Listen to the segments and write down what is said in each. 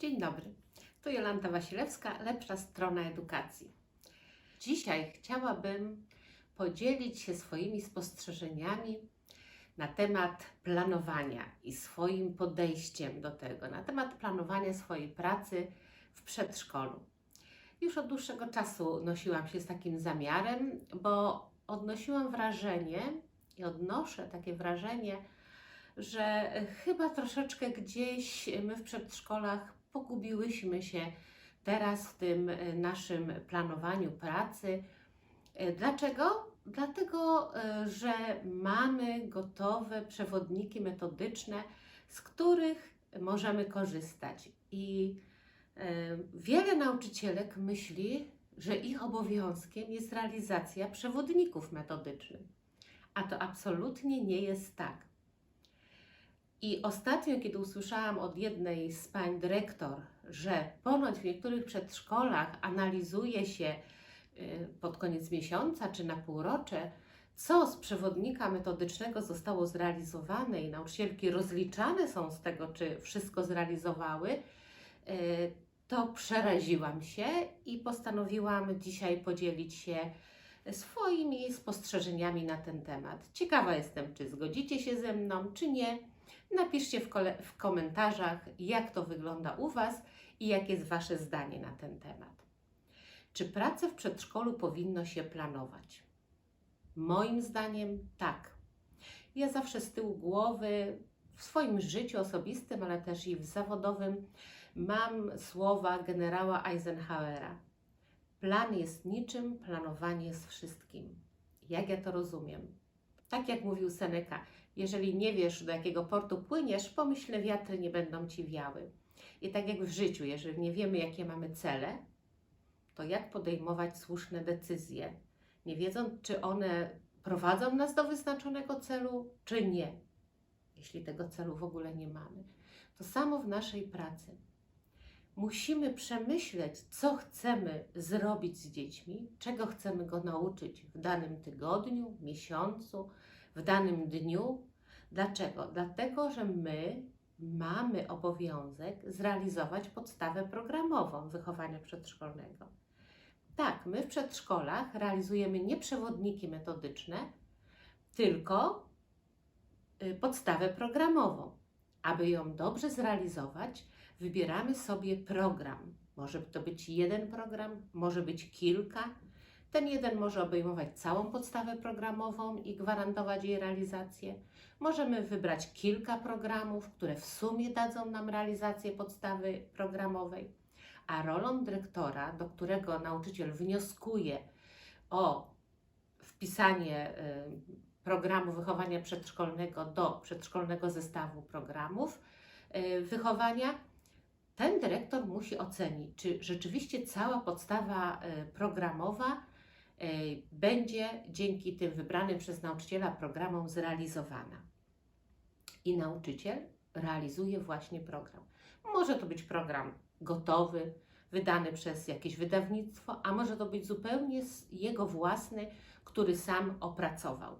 Dzień dobry. Tu Jolanta Wasilewska, lepsza strona edukacji. Dzisiaj chciałabym podzielić się swoimi spostrzeżeniami na temat planowania i swoim podejściem do tego, na temat planowania swojej pracy w przedszkolu. Już od dłuższego czasu nosiłam się z takim zamiarem, bo odnosiłam wrażenie i odnoszę takie wrażenie, że chyba troszeczkę gdzieś my w przedszkolach pogubiłyśmy się teraz w tym e, naszym planowaniu pracy. E, Dlaczego? Dlatego, e, że mamy gotowe przewodniki metodyczne, z których możemy korzystać. I wiele nauczycielek myśli, że ich obowiązkiem jest realizacja przewodników metodycznych. A to absolutnie nie jest tak. I ostatnio, kiedy usłyszałam od jednej z pań dyrektor, że ponoć w niektórych przedszkolach analizuje się y, pod koniec miesiąca czy na półrocze, co z przewodnika metodycznego zostało zrealizowane i nauczycielki rozliczane są z tego, czy wszystko zrealizowały, y, to przeraziłam się i postanowiłam dzisiaj podzielić się swoimi spostrzeżeniami na ten temat. Ciekawa jestem, czy zgodzicie się ze mną, czy nie. Napiszcie w, w komentarzach, jak to wygląda u Was i jakie jest Wasze zdanie na ten temat. Czy pracę w przedszkolu powinno się planować? Moim zdaniem tak. Ja zawsze z tyłu głowy w swoim życiu osobistym, ale też i w zawodowym mam słowa generała Eisenhowera. Plan jest niczym, planowanie jest wszystkim. Jak ja to rozumiem? Tak jak mówił Seneca, jeżeli nie wiesz, do jakiego portu płyniesz, pomyślne wiatry nie będą ci wiały. I tak jak w życiu, jeżeli nie wiemy, jakie mamy cele, to jak podejmować słuszne decyzje, nie wiedząc, czy one prowadzą nas do wyznaczonego celu, czy nie, jeśli tego celu w ogóle nie mamy. To samo w naszej pracy. Musimy przemyśleć, co chcemy zrobić z dziećmi, czego chcemy go nauczyć w danym tygodniu, miesiącu, w danym dniu. Dlaczego? Dlatego, że my mamy obowiązek zrealizować podstawę programową wychowania przedszkolnego. Tak, my w przedszkolach realizujemy nie przewodniki metodyczne, tylko y, podstawę programową. Aby ją dobrze zrealizować, wybieramy sobie program. Może to być jeden program, może być kilka. Ten jeden może obejmować całą podstawę programową i gwarantować jej realizację. Możemy wybrać kilka programów, które w sumie dadzą nam realizację podstawy programowej. A rolą dyrektora, do którego nauczyciel wnioskuje o wpisanie y, programu wychowania przedszkolnego do przedszkolnego zestawu programów y, wychowania, ten dyrektor musi ocenić, czy rzeczywiście cała podstawa y, programowa y, będzie dzięki tym wybranym przez nauczyciela programom zrealizowana. I nauczyciel realizuje właśnie program. Może to być program gotowy, wydany przez jakieś wydawnictwo, a może to być zupełnie jego własny, który sam opracował.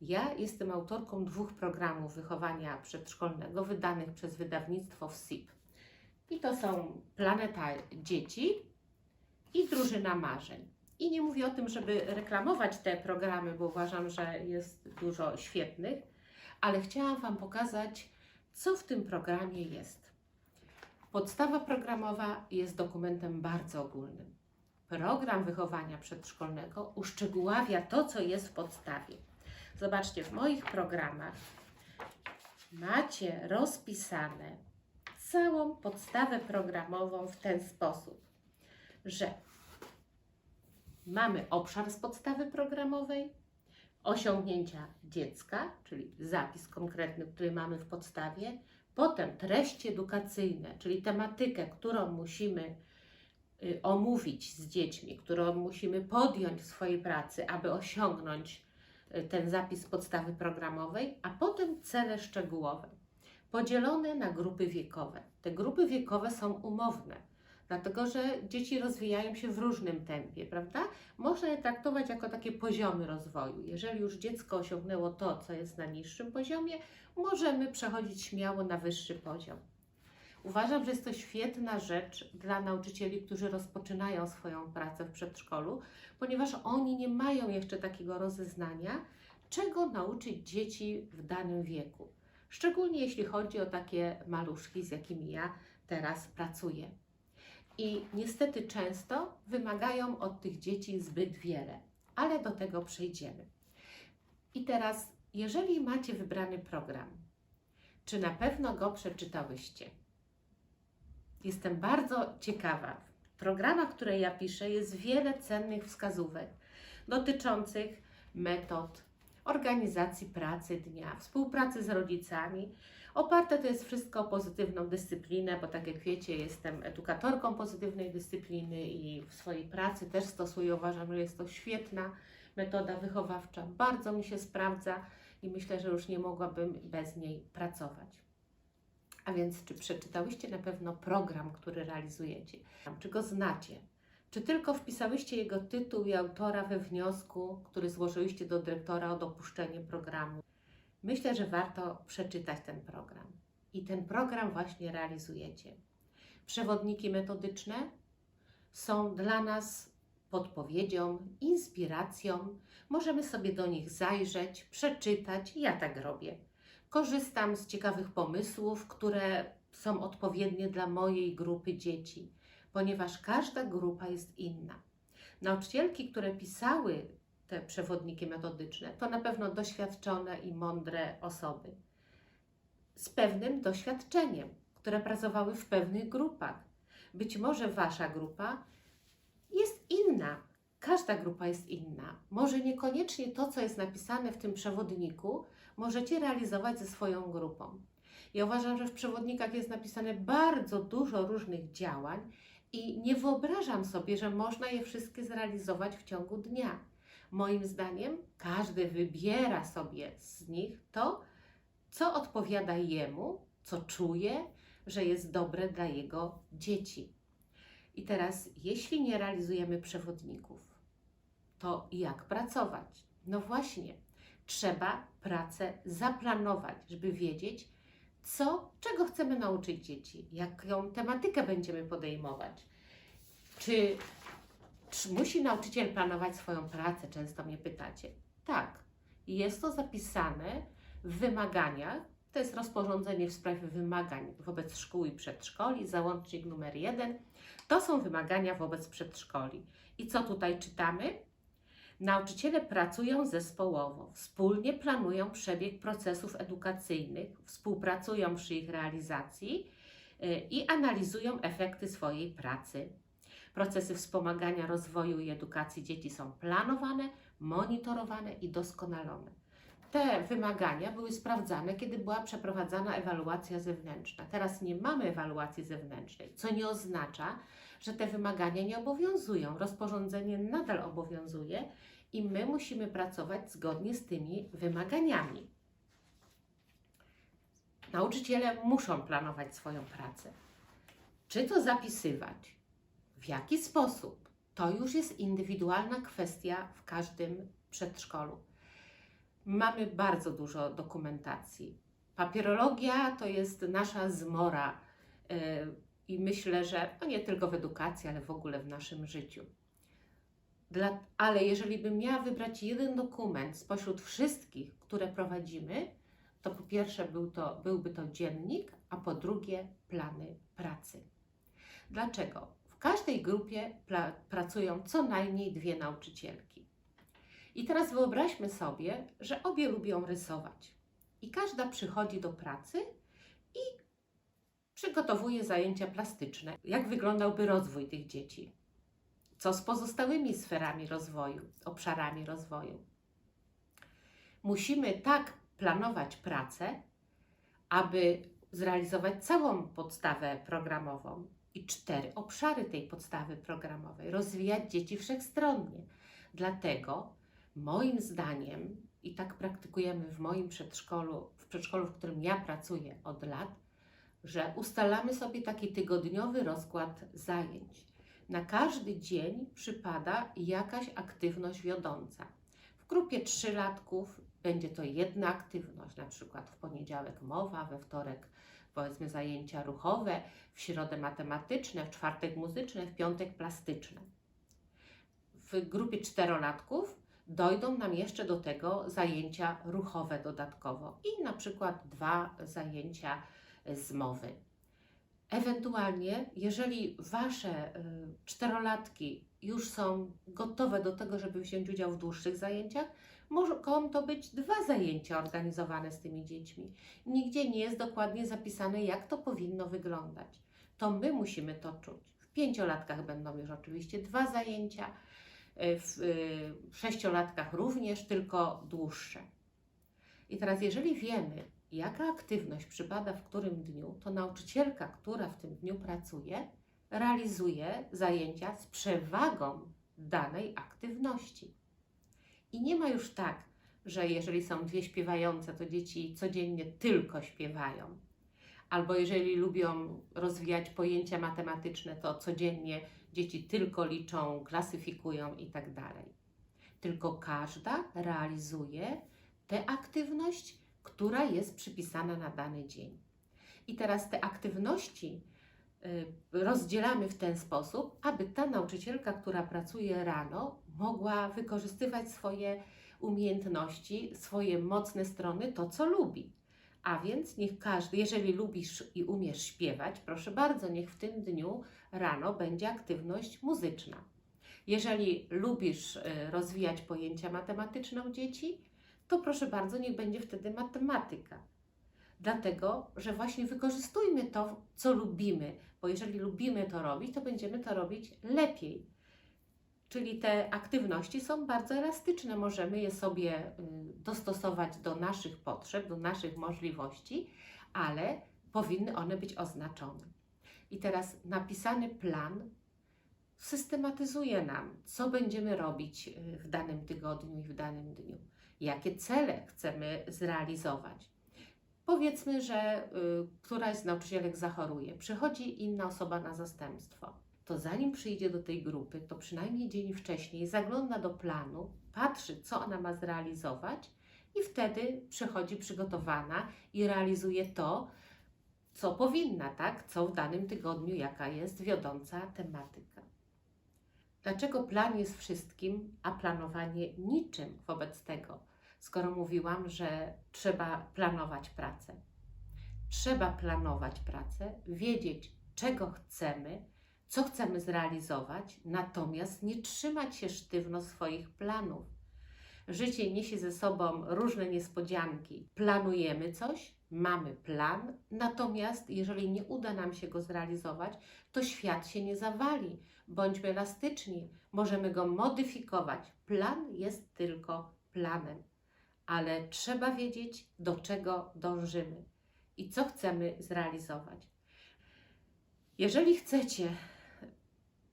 Ja jestem autorką dwóch programów wychowania przedszkolnego wydanych przez wydawnictwo WSIP. I to są Planeta Dzieci i Drużyna Marzeń. I nie mówię o tym, żeby reklamować te programy, bo uważam, że jest dużo świetnych, ale chciałam Wam pokazać, co w tym programie jest. Podstawa programowa jest dokumentem bardzo ogólnym. Program wychowania przedszkolnego uszczegóławia to, co jest w podstawie. Zobaczcie, w moich programach macie rozpisane całą podstawę programową w ten sposób, że mamy obszar z podstawy programowej, osiągnięcia dziecka, czyli zapis konkretny, który mamy w podstawie, potem treści edukacyjne, czyli tematykę, którą musimy y, omówić z dziećmi, którą musimy podjąć w swojej pracy, aby osiągnąć y, ten zapis podstawy programowej, a potem cele szczegółowe, podzielone na grupy wiekowe. Te grupy wiekowe są umowne, dlatego że dzieci rozwijają się w różnym tempie, prawda? Można je traktować jako takie poziomy rozwoju. Jeżeli już dziecko osiągnęło to, co jest na niższym poziomie, możemy przechodzić śmiało na wyższy poziom. Uważam, że jest to świetna rzecz dla nauczycieli, którzy rozpoczynają swoją pracę w przedszkolu, ponieważ oni nie mają jeszcze takiego rozeznania, czego nauczyć dzieci w danym wieku. Szczególnie jeśli chodzi o takie maluszki, z jakimi ja teraz pracuję. I niestety często wymagają od tych dzieci zbyt wiele, ale do tego przejdziemy. I teraz, jeżeli macie wybrany program, czy na pewno go przeczytałyście? Jestem bardzo ciekawa. W programach, które ja piszę, jest wiele cennych wskazówek dotyczących metod, organizacji pracy dnia, współpracy z rodzicami. Oparte to jest wszystko o pozytywną dyscyplinę, bo tak jak wiecie, jestem edukatorką pozytywnej dyscypliny i w swojej pracy też stosuję, uważam, że jest to świetna metoda wychowawcza. Bardzo mi się sprawdza i myślę, że już nie mogłabym bez niej pracować. A więc, czy przeczytałyście na pewno program, który realizujecie? Czy go znacie? Czy tylko wpisałyście jego tytuł i autora we wniosku, który złożyłyście do dyrektora o dopuszczenie programu? Myślę, że warto przeczytać ten program. I ten program właśnie realizujecie. Przewodniki metodyczne są dla nas podpowiedzią, inspiracją. Możemy sobie do nich zajrzeć, przeczytać. Ja tak robię. Korzystam z ciekawych pomysłów, które są odpowiednie dla mojej grupy dzieci, ponieważ każda grupa jest inna. Nauczycielki, które pisały te przewodniki metodyczne, to na pewno doświadczone i mądre osoby z pewnym doświadczeniem, które pracowały w pewnych grupach. Być może wasza grupa jest inna. Każda grupa jest inna. Może niekoniecznie to, co jest napisane w tym przewodniku, możecie realizować ze swoją grupą. Ja uważam, że w przewodnikach jest napisane bardzo dużo różnych działań i nie wyobrażam sobie, że można je wszystkie zrealizować w ciągu dnia. Moim zdaniem każdy wybiera sobie z nich to, co odpowiada jemu, co czuje, że jest dobre dla jego dzieci. I teraz, jeśli nie realizujemy przewodników, to jak pracować? No właśnie, trzeba pracę zaplanować, żeby wiedzieć, co, czego chcemy nauczyć dzieci, jaką tematykę będziemy podejmować. Czy, czy musi nauczyciel planować swoją pracę? Często mnie pytacie. Tak, jest to zapisane w wymaganiach. To jest rozporządzenie w sprawie wymagań wobec szkół i przedszkoli, załącznik numer jeden. To są wymagania wobec przedszkoli. I co tutaj czytamy? Nauczyciele pracują zespołowo, wspólnie planują przebieg procesów edukacyjnych, współpracują przy ich realizacji y, i analizują efekty swojej pracy. Procesy wspomagania rozwoju i edukacji dzieci są planowane, monitorowane i doskonalone. Te wymagania były sprawdzane, kiedy była przeprowadzana ewaluacja zewnętrzna. Teraz nie mamy ewaluacji zewnętrznej, co nie oznacza, że te wymagania nie obowiązują. Rozporządzenie nadal obowiązuje i my musimy pracować zgodnie z tymi wymaganiami. Nauczyciele muszą planować swoją pracę. Czy to zapisywać? W jaki sposób? To już jest indywidualna kwestia w każdym przedszkolu. Mamy bardzo dużo dokumentacji. Papierologia to jest nasza zmora yy, i myślę, że no nie tylko w edukacji, ale w ogóle w naszym życiu. Dla, ale jeżeli bym miała wybrać jeden dokument spośród wszystkich, które prowadzimy, to po pierwsze był to, byłby to dziennik, a po drugie plany pracy. Dlaczego? W każdej grupie pra, pracują co najmniej dwie nauczycielki. I teraz wyobraźmy sobie, że obie lubią rysować. I każda przychodzi do pracy i przygotowuje zajęcia plastyczne. Jak wyglądałby rozwój tych dzieci? Co z pozostałymi sferami rozwoju, obszarami rozwoju? Musimy tak planować pracę, aby zrealizować całą podstawę programową i cztery obszary tej podstawy programowej, rozwijać dzieci wszechstronnie. Dlatego moim zdaniem, i tak praktykujemy w moim przedszkolu, w przedszkolu, w którym ja pracuję od lat, że ustalamy sobie taki tygodniowy rozkład zajęć. Na każdy dzień przypada jakaś aktywność wiodąca. W grupie trzylatków będzie to jedna aktywność, na przykład w poniedziałek mowa, we wtorek powiedzmy zajęcia ruchowe, w środę matematyczne, w czwartek muzyczne, w piątek plastyczne. W grupie czterolatków dojdą nam jeszcze do tego zajęcia ruchowe dodatkowo i na przykład dwa zajęcia z mowy. Ewentualnie, jeżeli Wasze y, czterolatki już są gotowe do tego, żeby wziąć udział w dłuższych zajęciach, mogą to być dwa zajęcia organizowane z tymi dziećmi. Nigdzie nie jest dokładnie zapisane, jak to powinno wyglądać. To my musimy to czuć. W pięciolatkach będą już oczywiście dwa zajęcia, w y, sześciolatkach również, tylko dłuższe. I teraz, jeżeli wiemy, jaka aktywność przypada w którym dniu, to nauczycielka, która w tym dniu pracuje, realizuje zajęcia z przewagą danej aktywności. I nie ma już tak, że jeżeli są dwie śpiewające, to dzieci codziennie tylko śpiewają. Albo jeżeli lubią rozwijać pojęcia matematyczne, to codziennie dzieci tylko liczą, klasyfikują i tak dalej. Tylko każda realizuje tę aktywność, która jest przypisana na dany dzień. I teraz te aktywności y, rozdzielamy w ten sposób, aby ta nauczycielka, która pracuje rano, mogła wykorzystywać swoje umiejętności, swoje mocne strony, to co lubi. A więc niech każdy, jeżeli lubisz i umiesz śpiewać, proszę bardzo, niech w tym dniu rano będzie aktywność muzyczna. Jeżeli lubisz y, rozwijać pojęcia matematyczne u dzieci, to proszę bardzo, niech będzie wtedy matematyka. Dlatego, że właśnie wykorzystujmy to, co lubimy, bo jeżeli lubimy to robić, to będziemy to robić lepiej. Czyli te aktywności są bardzo elastyczne, możemy je sobie y, dostosować do naszych potrzeb, do naszych możliwości, ale powinny one być oznaczone. I teraz napisany plan systematyzuje nam, co będziemy robić y, w danym tygodniu i w danym dniu, jakie cele chcemy zrealizować. Powiedzmy, że y, któraś z nauczycielek zachoruje, przychodzi inna osoba na zastępstwo to zanim przyjdzie do tej grupy, to przynajmniej dzień wcześniej zagląda do planu, patrzy, co ona ma zrealizować, i wtedy przychodzi przygotowana i realizuje to, co powinna, tak? Co w danym tygodniu, jaka jest wiodąca tematyka. Dlaczego plan jest wszystkim, a planowanie niczym wobec tego, skoro mówiłam, że trzeba planować pracę? Trzeba planować pracę, wiedzieć, czego chcemy, co chcemy zrealizować, natomiast nie trzymać się sztywno swoich planów. Życie niesie ze sobą różne niespodzianki. Planujemy coś, mamy plan, natomiast jeżeli nie uda nam się go zrealizować, to świat się nie zawali. Bądźmy elastyczni, możemy go modyfikować. Plan jest tylko planem, ale trzeba wiedzieć, do czego dążymy i co chcemy zrealizować. Jeżeli chcecie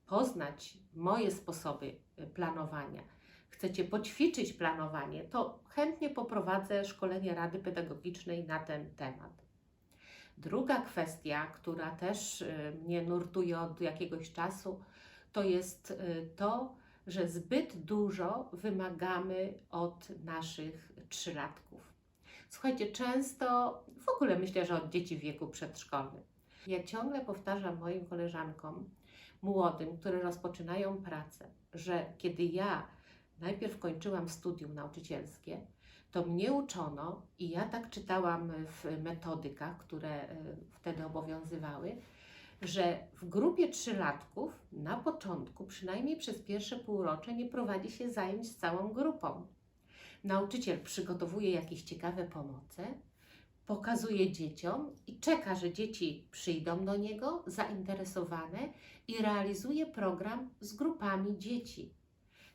poznać moje sposoby y, planowania, chcecie poćwiczyć planowanie, to chętnie poprowadzę szkolenie Rady Pedagogicznej na ten temat. Druga kwestia, która też y, mnie nurtuje od jakiegoś czasu, to jest y, to, że zbyt dużo wymagamy od naszych trzylatków. Słuchajcie, często w ogóle myślę, że od dzieci w wieku przedszkolnym. Ja ciągle powtarzam moim koleżankom, młodym, które rozpoczynają pracę, że kiedy ja najpierw kończyłam studium nauczycielskie, to mnie uczono i ja tak czytałam w metodykach, które e, wtedy obowiązywały, że w grupie trzylatków na początku, przynajmniej przez pierwsze półrocze, nie prowadzi się zajęć z całą grupą. Nauczyciel przygotowuje jakieś ciekawe pomoce, pokazuje dzieciom i czeka, że dzieci przyjdą do niego zainteresowane i realizuje program z grupami dzieci.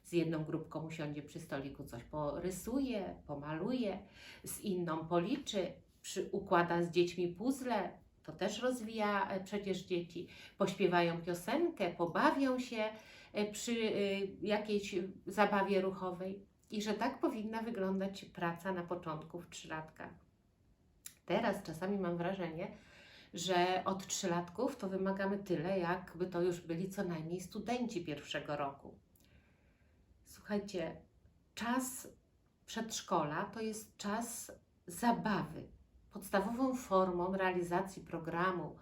Z jedną grupką usiądzie przy stoliku, coś porysuje, pomaluje, z inną policzy, przy, układa z dziećmi puzzle, to też rozwija e, przecież dzieci. Pośpiewają piosenkę, pobawią się e, przy e, jakiejś zabawie ruchowej. I że tak powinna wyglądać praca na początku w trzylatkach. Teraz czasami mam wrażenie, że od trzylatków to wymagamy tyle, jakby to już byli co najmniej studenci pierwszego roku. Słuchajcie, czas przedszkola to jest czas zabawy. podstawową formą realizacji programu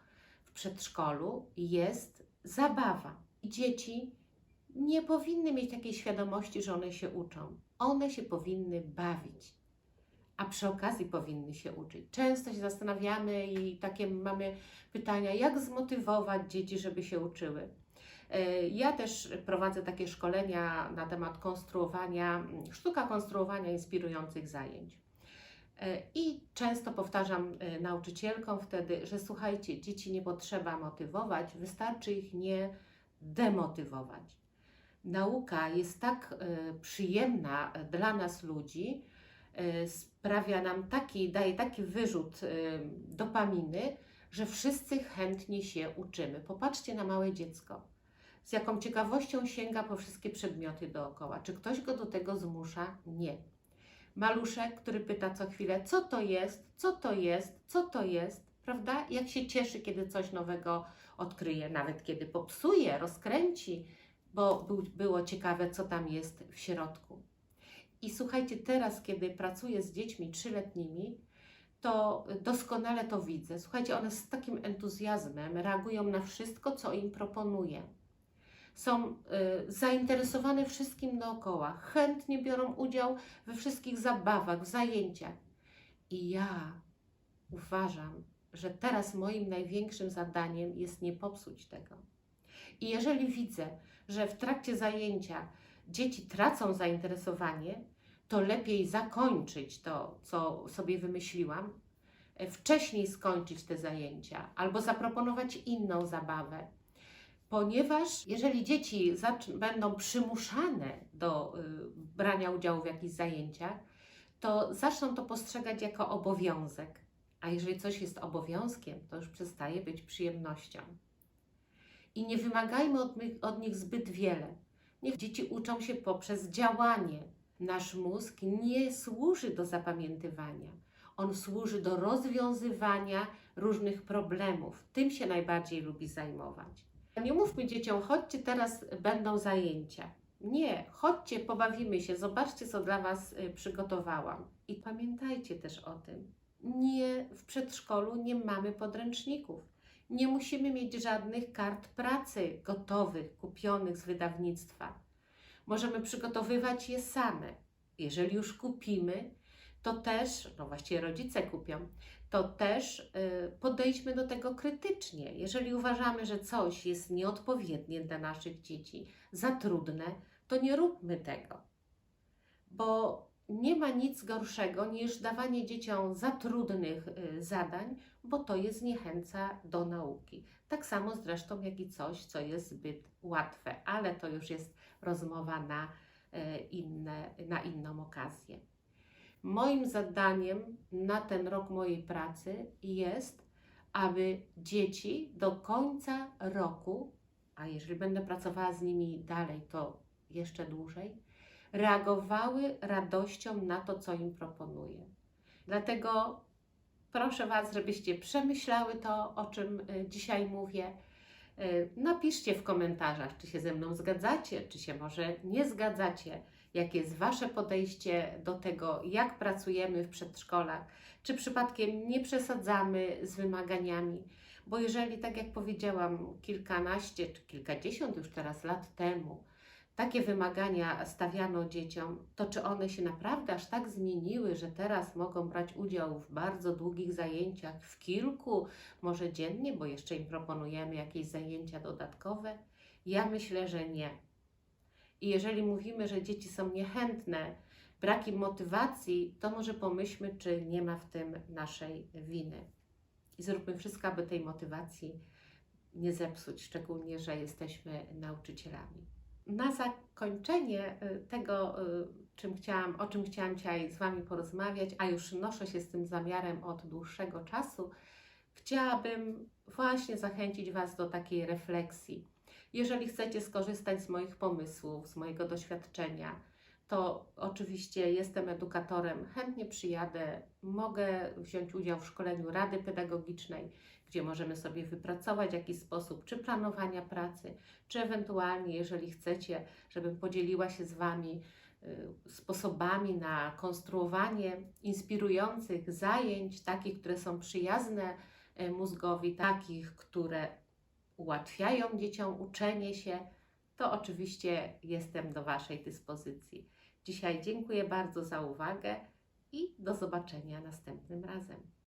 w przedszkolu jest zabawa. I dzieci nie powinny mieć takiej świadomości, że one się uczą. One się powinny bawić, a przy okazji powinny się uczyć. Często się zastanawiamy i takie mamy pytania, jak zmotywować dzieci, żeby się uczyły. E, Ja też prowadzę takie szkolenia na temat konstruowania, sztuka konstruowania inspirujących zajęć. E, I często powtarzam e, nauczycielkom wtedy, że słuchajcie, dzieci nie potrzeba motywować, wystarczy ich nie demotywować. Nauka jest tak przyjemna dla nas ludzi, sprawia nam taki, daje taki wyrzut e, dopaminy, że wszyscy chętnie się uczymy. Popatrzcie na małe dziecko. Z jaką ciekawością sięga po wszystkie przedmioty dookoła. Czy ktoś go do tego zmusza? Nie. Maluszek, który pyta co chwilę, co to jest, co to jest, co to jest, prawda? Jak się cieszy, kiedy coś nowego odkryje, nawet kiedy popsuje, rozkręci, bo był, było ciekawe, co tam jest w środku. I słuchajcie, teraz, kiedy pracuję z dziećmi trzyletnimi, to doskonale to widzę. Słuchajcie, one z takim entuzjazmem reagują na wszystko, co im proponuję. Są y, zainteresowane wszystkim dookoła, chętnie biorą udział we wszystkich zabawach, w zajęciach. I ja uważam, że teraz moim największym zadaniem jest nie popsuć tego. I jeżeli widzę, że w trakcie zajęcia dzieci tracą zainteresowanie, to lepiej zakończyć to, co sobie wymyśliłam, e, wcześniej skończyć te zajęcia albo zaproponować inną zabawę. Ponieważ jeżeli dzieci będą przymuszane do y, brania udziału w jakichś zajęciach, to zaczną to postrzegać jako obowiązek. A jeżeli coś jest obowiązkiem, to już przestaje być przyjemnością. I nie wymagajmy od, od nich zbyt wiele. Niech dzieci uczą się poprzez działanie. Nasz mózg nie służy do zapamiętywania. On służy do rozwiązywania różnych problemów. Tym się najbardziej lubi zajmować. Nie mówmy dzieciom, chodźcie, teraz będą zajęcia. Nie, chodźcie, pobawimy się, zobaczcie, co dla Was y, przygotowałam. I pamiętajcie też o tym, nie w przedszkolu nie mamy podręczników. Nie musimy mieć żadnych kart pracy gotowych, kupionych z wydawnictwa. Możemy przygotowywać je same. Jeżeli już kupimy, to też, no właściwie rodzice kupią, to też y, podejdźmy do tego krytycznie. Jeżeli uważamy, że coś jest nieodpowiednie dla naszych dzieci, za trudne, to nie róbmy tego. Bo nie ma nic gorszego niż dawanie dzieciom za trudnych y, zadań, bo to je zniechęca do nauki. Tak samo zresztą jak i coś, co jest zbyt łatwe, ale to już jest rozmowa na, y, inne, na inną okazję. Moim zadaniem na ten rok mojej pracy jest, aby dzieci do końca roku, a jeżeli będę pracowała z nimi dalej, to jeszcze dłużej, reagowały radością na to, co im proponuję. Dlatego proszę Was, żebyście przemyślały to, o czym y, dzisiaj mówię. Y, Napiszcie w komentarzach, czy się ze mną zgadzacie, czy się może nie zgadzacie, jakie jest Wasze podejście do tego, jak pracujemy w przedszkolach, czy przypadkiem nie przesadzamy z wymaganiami. Bo jeżeli, tak jak powiedziałam, kilkanaście czy kilkadziesiąt już teraz lat temu, takie wymagania stawiano dzieciom, to czy one się naprawdę aż tak zmieniły, że teraz mogą brać udział w bardzo długich zajęciach, w kilku, może dziennie, bo jeszcze im proponujemy jakieś zajęcia dodatkowe? Ja myślę, że nie. I jeżeli mówimy, że dzieci są niechętne, brak im motywacji, to może pomyślmy, czy nie ma w tym naszej winy. I zróbmy wszystko, aby tej motywacji nie zepsuć, szczególnie, że jesteśmy nauczycielami. Na zakończenie y, tego, y, czym chciałam, o czym chciałam dzisiaj z Wami porozmawiać, a już noszę się z tym zamiarem od dłuższego czasu, chciałabym właśnie zachęcić Was do takiej refleksji. Jeżeli chcecie skorzystać z moich pomysłów, z mojego doświadczenia, to oczywiście jestem edukatorem, chętnie przyjadę, mogę wziąć udział w szkoleniu Rady Pedagogicznej, gdzie możemy sobie wypracować jakiś sposób czy planowania pracy, czy ewentualnie, jeżeli chcecie, żebym podzieliła się z Wami y, sposobami na konstruowanie inspirujących zajęć, takich, które są przyjazne y, mózgowi, takich, które ułatwiają dzieciom uczenie się, to oczywiście jestem do Waszej dyspozycji. Dzisiaj dziękuję bardzo za uwagę i do zobaczenia następnym razem.